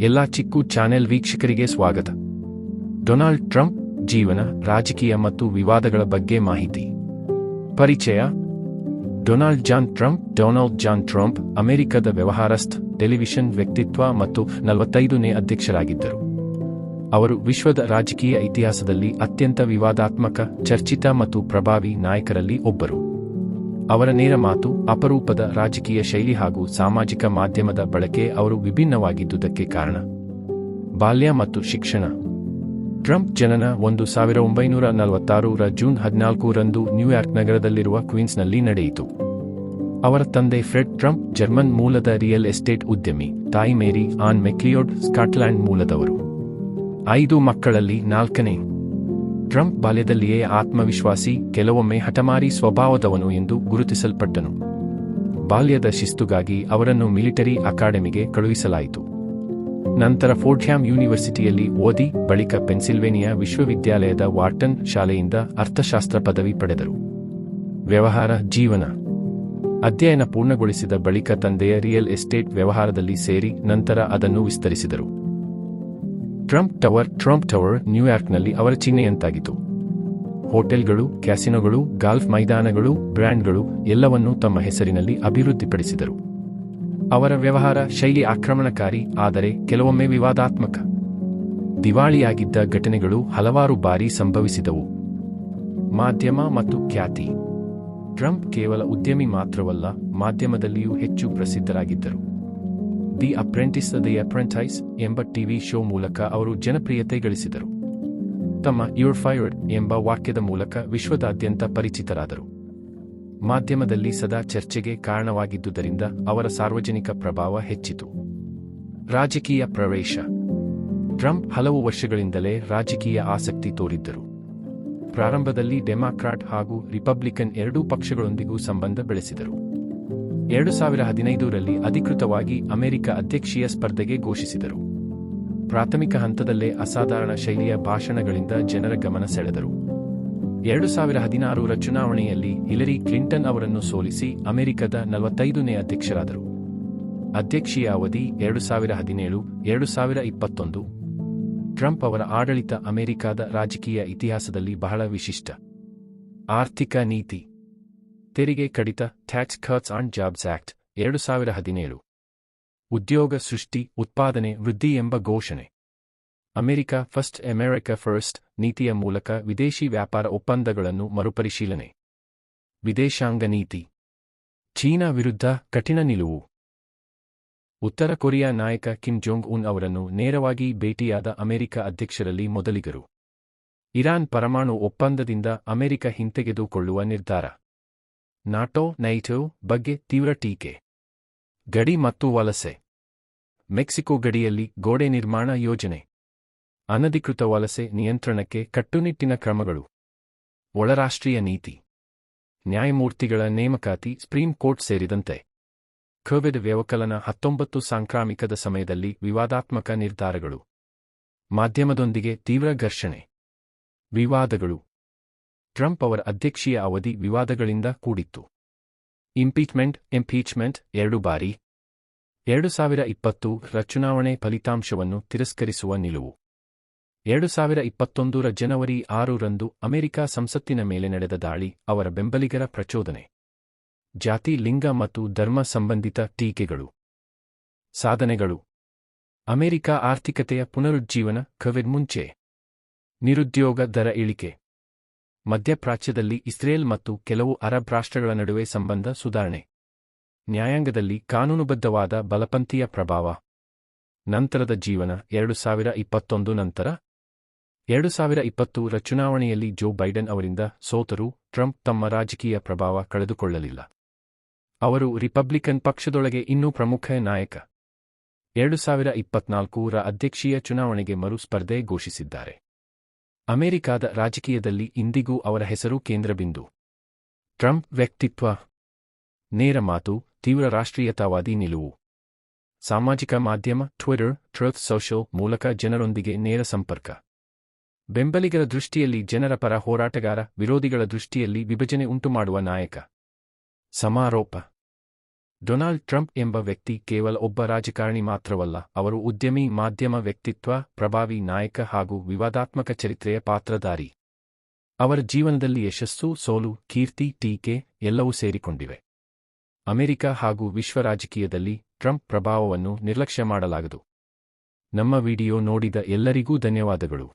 ಎಲ್ಲ ಚಿಕ್ಕು ಚಾನೆಲ್ ವೀಕ್ಷಕರಿಗೆ ಸ್ವಾಗತ. ಡೊನಾಲ್ಡ್ ಟ್ರಂಪ್ ಜೀವನ, ರಾಜಕೀಯ ಮತ್ತು ವಿವಾದಗಳ ಬಗ್ಗೆ ಮಾಹಿತಿ. ಪರಿಚಯ, Donald John Trump, Donald John Trump, ಅಮೆರಿಕದ ವ್ಯವಹಾರಸ್ಥ, ಟೆಲಿವಿಷನ್ ವ್ಯಕ್ತಿತ್ವ ಮತ್ತು ನಲವತ್ತೈದನೇ ಅಧ್ಯಕ್ಷರಾಗಿದ್ದರು. ಅವರು ವಿಶ್ವದ ರಾಜಕೀಯ ಇತಿಹಾಸದಲ್ಲಿ ಅತ್ಯಂತ ವಿವಾದಾತ್ಮಕ, ಚರ್ಚಿತ ಮತ್ತು ಪ್ರಭಾವಿ ನಾಯಕರಲ್ಲಿ ಒಬ್ಬರು. ಅವರ ನೇರ ಮಾತು ಅಪರೂಪದ ರಾಜಕೀಯ ಶೈಲಿ ಹಾಗೂ ಸಾಮಾಜಿಕ ಮಾಧ್ಯಮದ ಬಳಕೆ ಅವರು ವಿಭಿನ್ನವಾಗಿದ್ದುದಕ್ಕೆ ಕಾರಣ. ಬಾಲ್ಯ ಮತ್ತು ಶಿಕ್ಷಣ. ಟ್ರಂಪ್ ಜನನ ಒಂದು ಸಾವಿರ ಒಂಬೈನೂರ ನಲವತ್ತಾರರ ಜೂನ್ ಹದಿನಾಲ್ಕರಂದು ನ್ಯೂಯಾರ್ಕ್ ನಗರದಲ್ಲಿರುವ ಕ್ವೀನ್ಸ್ನಲ್ಲಿ ನಡೆಯಿತು. ಅವರ ತಂದೆ ಫ್ರೆಡ್ ಟ್ರಂಪ್ ಜರ್ಮನ್ ಮೂಲದ ರಿಯಲ್ ಎಸ್ಟೇಟ್ ಉದ್ಯಮಿ, ತಾಯಿ ಮೇರಿ ಆನ್ ಮೆಕ್ಲಿಯೋಡ್ ಸ್ಕಾಟ್ಲ್ಯಾಂಡ್ ಮೂಲದವರು. ಐದು ಮಕ್ಕಳಲ್ಲಿ ನಾಲ್ಕನೇ. ಟ್ರಂಪ್ ಬಾಲ್ಯದಲ್ಲಿಯೇ ಆತ್ಮವಿಶ್ವಾಸಿ, ಕೆಲವೊಮ್ಮೆ ಹಠಮಾರಿ ಸ್ವಭಾವದವನು ಎಂದು ಗುರುತಿಸಲ್ಪಟ್ಟನು. ಬಾಲ್ಯದ ಶಿಸ್ತುಗಾಗಿ ಅವರನ್ನು ಮಿಲಿಟರಿ ಅಕಾಡೆಮಿಗೆ ಕಳುಹಿಸಲಾಯಿತು. ನಂತರ ಫೋರ್ಡ್ಹ್ಯಾಮ್ ಯೂನಿವರ್ಸಿಟಿಯಲ್ಲಿ ಓದಿ, ಬಳಿಕ ಪೆನ್ಸಿಲ್ವೇನಿಯಾ ವಿಶ್ವವಿದ್ಯಾಲಯದ ವಾರ್ಟನ್ ಶಾಲೆಯಿಂದ ಅರ್ಥಶಾಸ್ತ್ರ ಪದವಿ ಪಡೆದರು. ವ್ಯವಹಾರ, ಜೀವನ. ಅಧ್ಯಯನ ಪೂರ್ಣಗೊಳಿಸಿದ ಬಳಿಕ ತಂದೆಯ ರಿಯಲ್ ಎಸ್ಟೇಟ್ ವ್ಯವಹಾರದಲ್ಲಿ ಸೇರಿ ನಂತರ ಅದನ್ನು ವಿಸ್ತರಿಸಿದರು. ಟ್ರಂಪ್ ಟವರ್ ಟ್ರಂಪ್ ಟವರ್ ನ್ಯೂಯಾರ್ಕ್ನಲ್ಲಿ ಅವರ ಚಿಹ್ನೆಯಂತಾಗಿತು ಹೋಟೆಲ್ಗಳು, ಕ್ಯಾಸಿನೋಗಳು, ಗಾಲ್ಫ್ ಮೈದಾನಗಳು, ಬ್ರ್ಯಾಂಡ್ಗಳು ಎಲ್ಲವನ್ನೂ ತಮ್ಮ ಹೆಸರಿನಲ್ಲಿ ಅಭಿವೃದ್ಧಿಪಡಿಸಿದರು. ಅವರ ವ್ಯವಹಾರ ಶೈಲಿ ಆಕ್ರಮಣಕಾರಿ, ಆದರೆ ಕೆಲವೊಮ್ಮೆ ವಿವಾದಾತ್ಮಕ. ದಿವಾಳಿಯಾಗಿದ್ದ ಘಟನೆಗಳು ಹಲವಾರು ಬಾರಿ ಸಂಭವಿಸಿದವು. ಮಾಧ್ಯಮ ಮತ್ತು ಖ್ಯಾತಿ. ಟ್ರಂಪ್ ಕೇವಲ ಉದ್ಯಮಿ ಮಾತ್ರವಲ್ಲ, ಮಾಧ್ಯಮದಲ್ಲಿಯೂ ಹೆಚ್ಚು ಪ್ರಸಿದ್ಧರಾಗಿದ್ದರು. ದಿ ಅಪ್ರೆಂಟಿಸ್, ದಿ ಅಪ್ರೆಂಟೈಸ್ ಎಂಬ ಟಿವಿ ಶೋ ಮೂಲಕ ಅವರು ಜನಪ್ರಿಯತೆ ಗಳಿಸಿದರು ತಮ್ಮ ಯುರ್ ಫೈರ್ಡ್ ಎಂಬ ವಾಕ್ಯದ ಮೂಲಕ ವಿಶ್ವದಾದ್ಯಂತ ಪರಿಚಿತರಾದರು. ಮಾಧ್ಯಮದಲ್ಲಿ ಸದಾ ಚರ್ಚೆಗೆ ಕಾರಣವಾಗಿದ್ದುದರಿಂದ ಅವರ ಸಾರ್ವಜನಿಕ ಪ್ರಭಾವ ಹೆಚ್ಚಿತು. ರಾಜಕೀಯ ಪ್ರವೇಶ. ಟ್ರಂಪ್ ಹಲವು ವರ್ಷಗಳಿಂದಲೇ ರಾಜಕೀಯ ಆಸಕ್ತಿ ತೋರಿದ್ದರು. ಪ್ರಾರಂಭದಲ್ಲಿ ಡೆಮಾಕ್ರಾಟ್ ಹಾಗೂ ರಿಪಬ್ಲಿಕನ್ ಎರಡೂ ಪಕ್ಷಗಳೊಂದಿಗೂ ಸಂಬಂಧ ಬೆಳೆಸಿದರು. ಎರಡು ಸಾವಿರ ಹದಿನೈದರಲ್ಲಿ ಅಧಿಕೃತವಾಗಿ ಅಮೆರಿಕ ಅಧ್ಯಕ್ಷೀಯ ಸ್ಪರ್ಧೆಗೆ ಘೋಷಿಸಿದರು. ಪ್ರಾಥಮಿಕ ಹಂತದಲ್ಲೇ ಅಸಾಧಾರಣ ಶೈಲಿಯ ಭಾಷಣಗಳಿಂದ ಜನರ ಗಮನ ಸೆಳೆದರು. ಎರಡು ಸಾವಿರ ಹದಿನಾರರ ಚುನಾವಣೆಯಲ್ಲಿ ಹಿಲರಿ ಕ್ಲಿಂಟನ್ ಅವರನ್ನು ಸೋಲಿಸಿ ಅಮೆರಿಕದ ನಲವತ್ತೈದನೇ ಅಧ್ಯಕ್ಷರಾದರು. ಅಧ್ಯಕ್ಷೀಯ ಅವಧಿ ಎರಡು ಸಾವಿರ ಹದಿನೇಳು, ಎರಡು ಸಾವಿರ ಇಪ್ಪತ್ತೊಂದು. ಟ್ರಂಪ್ ಅವರ ಆಡಳಿತ ಅಮೆರಿಕದ ರಾಜಕೀಯ ಇತಿಹಾಸದಲ್ಲಿ ಬಹಳ ವಿಶಿಷ್ಟ. ಆರ್ಥಿಕ ನೀತಿ. ತೆರಿಗೆ ಕಡಿತ tax cuts and jobs act ಎರಡು ಸಾವಿರ ಹದಿನೇಳು ಉದ್ಯೋಗ ಸೃಷ್ಟಿ, ಉತ್ಪಾದನೆ, ವೃದ್ಧಿ ಎಂಬ ಘೋಷಣೆ. ಅಮೆರಿಕ ಫಸ್ಟ್ ಅಮೆರಿಕ ಫಸ್ಟ್ ನೀತಿಯ ಮೂಲಕ ವಿದೇಶಿ ವ್ಯಾಪಾರ ಒಪ್ಪಂದಗಳನ್ನು ಮರುಪರಿಶೀಲನೆ. ವಿದೇಶಾಂಗ ನೀತಿ. ಚೀನಾ ವಿರುದ್ಧ ಕಠಿಣ ನಿಲುವು. ಉತ್ತರ ಕೊರಿಯಾ ನಾಯಕ ಕಿಮ್ ಜೋಂಗ್ ಉನ್ ಅವರನ್ನು ನೇರವಾಗಿ ಭೇಟಿಯಾದ ಅಮೆರಿಕ ಅಧ್ಯಕ್ಷರಲ್ಲಿ ಮೊದಲಿಗರು. ಇರಾನ್ ಪರಮಾಣು ಒಪ್ಪಂದದಿಂದ ಅಮೆರಿಕ ಹಿಂತೆಗೆದುಕೊಳ್ಳುವ ನಿರ್ಧಾರ. ನಾಟೋ ನೈಟೋ ಬಗ್ಗೆ ತೀವ್ರ ಟೀಕೆ. ಗಡಿ ಮತ್ತು ವಲಸೆ. ಮೆಕ್ಸಿಕೋ ಗಡಿಯಲ್ಲಿ ಗೋಡೆ ನಿರ್ಮಾಣ ಯೋಜನೆ. ಅನಧಿಕೃತ ವಲಸೆ ನಿಯಂತ್ರಣಕ್ಕೆ ಕಟ್ಟುನಿಟ್ಟಿನ ಕ್ರಮಗಳು. ಒಳರಾಷ್ಟ್ರೀಯ ನೀತಿ. ನ್ಯಾಯಮೂರ್ತಿಗಳ ನೇಮಕಾತಿ ಸುಪ್ರೀಂ ಕೋರ್ಟ್ ಸೇರಿದಂತೆ. ಕೋವಿಡ್ ವ್ಯವಕಲನ ಹತ್ತೊಂಬತ್ತು ಸಾಂಕ್ರಾಮಿಕದ ಸಮಯದಲ್ಲಿ ವಿವಾದಾತ್ಮಕ ನಿರ್ಧಾರಗಳು. ಮಾಧ್ಯಮದೊಂದಿಗೆ ತೀವ್ರ ಘರ್ಷಣೆ. ವಿವಾದಗಳು. ಟ್ರಂಪ್ ಅವರ ಅಧ್ಯಕ್ಷೀಯ ಅವಧಿ ವಿವಾದಗಳಿಂದ ಕೂಡಿತ್ತು. ಇಂಪೀಚ್ಮೆಂಟ್ ಎಂಪೀಚ್ಮೆಂಟ್ ಎರಡು ಬಾರಿ. ಎರಡು ಸಾವಿರ ಇಪ್ಪತ್ತು ರ ಚುನಾವಣೆ ಫಲಿತಾಂಶವನ್ನು ತಿರಸ್ಕರಿಸುವ ನಿಲುವು. ಎರಡು ಸಾವಿರ ಇಪ್ಪತ್ತೊಂದರ ಜನವರಿ ಆರರಂದು ಅಮೆರಿಕ ಸಂಸತ್ತಿನ ಮೇಲೆ ನಡೆದ ದಾಳಿ ಅವರ ಬೆಂಬಲಿಗರ ಪ್ರಚೋದನೆ. ಜಾತಿ, ಲಿಂಗ ಮತ್ತು ಧರ್ಮ ಸಂಬಂಧಿತ ಟೀಕೆಗಳು. ಸಾಧನೆಗಳು. ಅಮೆರಿಕ ಆರ್ಥಿಕತೆಯ ಪುನರುಜ್ಜೀವನ ಕೋವಿಡ್ ಮುಂಚೆ. ನಿರುದ್ಯೋಗ ದರ ಇಳಿಕೆ. ಮಧ್ಯಪ್ರಾಚ್ಯದಲ್ಲಿ ಇಸ್ರೇಲ್ ಮತ್ತು ಕೆಲವು ಅರಬ್ ರಾಷ್ಟ್ರಗಳ ನಡುವೆ ಸಂಬಂಧ ಸುಧಾರಣೆ. ನ್ಯಾಯಾಂಗದಲ್ಲಿ ಕಾನೂನುಬದ್ಧವಾದ ಬಲಪಂಥೀಯ ಪ್ರಭಾವ. ನಂತರದ ಜೀವನ ಎರಡು ಸಾವಿರ ಇಪ್ಪತ್ತೊಂದು ನಂತರ. ಎರಡು ಸಾವಿರ ಇಪ್ಪತ್ತು ರ ಚುನಾವಣೆಯಲ್ಲಿ ಜೋ ಬೈಡನ್ ಅವರಿಂದ ಸೋತರೂ ಟ್ರಂಪ್ ತಮ್ಮ ರಾಜಕೀಯ ಪ್ರಭಾವ ಕಳೆದುಕೊಳ್ಳಲಿಲ್ಲ. ಅವರು ರಿಪಬ್ಲಿಕನ್ ಪಕ್ಷದೊಳಗೆ ಇನ್ನೂ ಪ್ರಮುಖ ನಾಯಕ. ಎರಡು ಸಾವಿರ ಇಪ್ಪತ್ನಾಲ್ಕು ರ ಅಧ್ಯಕ್ಷೀಯ ಚುನಾವಣೆಗೆ ಮರು ಸ್ಪರ್ಧೆ ಘೋಷಿಸಿದ್ದಾರೆ. ಅಮೆರಿಕಾದ ರಾಜಕೀಯದಲ್ಲಿ ಇಂದಿಗೂ ಅವರ ಹೆಸರು ಕೇಂದ್ರಬಿಂದು. ಟ್ರಂಪ್ ವ್ಯಕ್ತಿತ್ವ. ನೇರ ಮಾತು, ತೀವ್ರ ರಾಷ್ಟ್ರೀಯತಾವಾದಿ ನಿಲುವು. ಸಾಮಾಜಿಕ ಮಾಧ್ಯಮ, ಟ್ವಿಟರ್, ಟ್ರೂತ್ ಸೋಷಲ್ ಮೂಲಕ ಜನರೊಂದಿಗೆ ನೇರ ಸಂಪರ್ಕ. ಬೆಂಬಲಿಗರ ದೃಷ್ಟಿಯಲ್ಲಿ ಜನರ ಪರ ಹೋರಾಟಗಾರ, ವಿರೋಧಿಗಳ ದೃಷ್ಟಿಯಲ್ಲಿ ವಿಭಜನೆ ಉಂಟುಮಾಡುವ ನಾಯಕ. ಸಮಾರೋಪ. ಡೊನಾಲ್ಡ್ ಟ್ರಂಪ್ ಎಂಬ ವ್ಯಕ್ತಿ ಕೇವಲ ಒಬ್ಬ ರಾಜಕಾರಣಿ ಮಾತ್ರವಲ್ಲ, ಅವರು ಉದ್ಯಮಿ, ಮಾಧ್ಯಮ ವ್ಯಕ್ತಿತ್ವ, ಪ್ರಭಾವಿ ನಾಯಕ ಹಾಗೂ ವಿವಾದಾತ್ಮಕ ಚರಿತ್ರೆಯ ಪಾತ್ರಧಾರಿ. ಅವರ ಜೀವನದಲ್ಲಿ ಯಶಸ್ಸು, ಸೋಲು, ಕೀರ್ತಿ, ಟೀಕೆ ಎಲ್ಲವೂ ಸೇರಿಕೊಂಡಿವೆ. ಅಮೆರಿಕ ಹಾಗೂ ವಿಶ್ವ ರಾಜಕೀಯದಲ್ಲಿ ಟ್ರಂಪ್ ಪ್ರಭಾವವನ್ನು ನಿರ್ಲಕ್ಷ್ಯ ಮಾಡಲಾಗದು. ನಮ್ಮ ವಿಡಿಯೋ ನೋಡಿದ ಎಲ್ಲರಿಗೂ ಧನ್ಯವಾದಗಳು.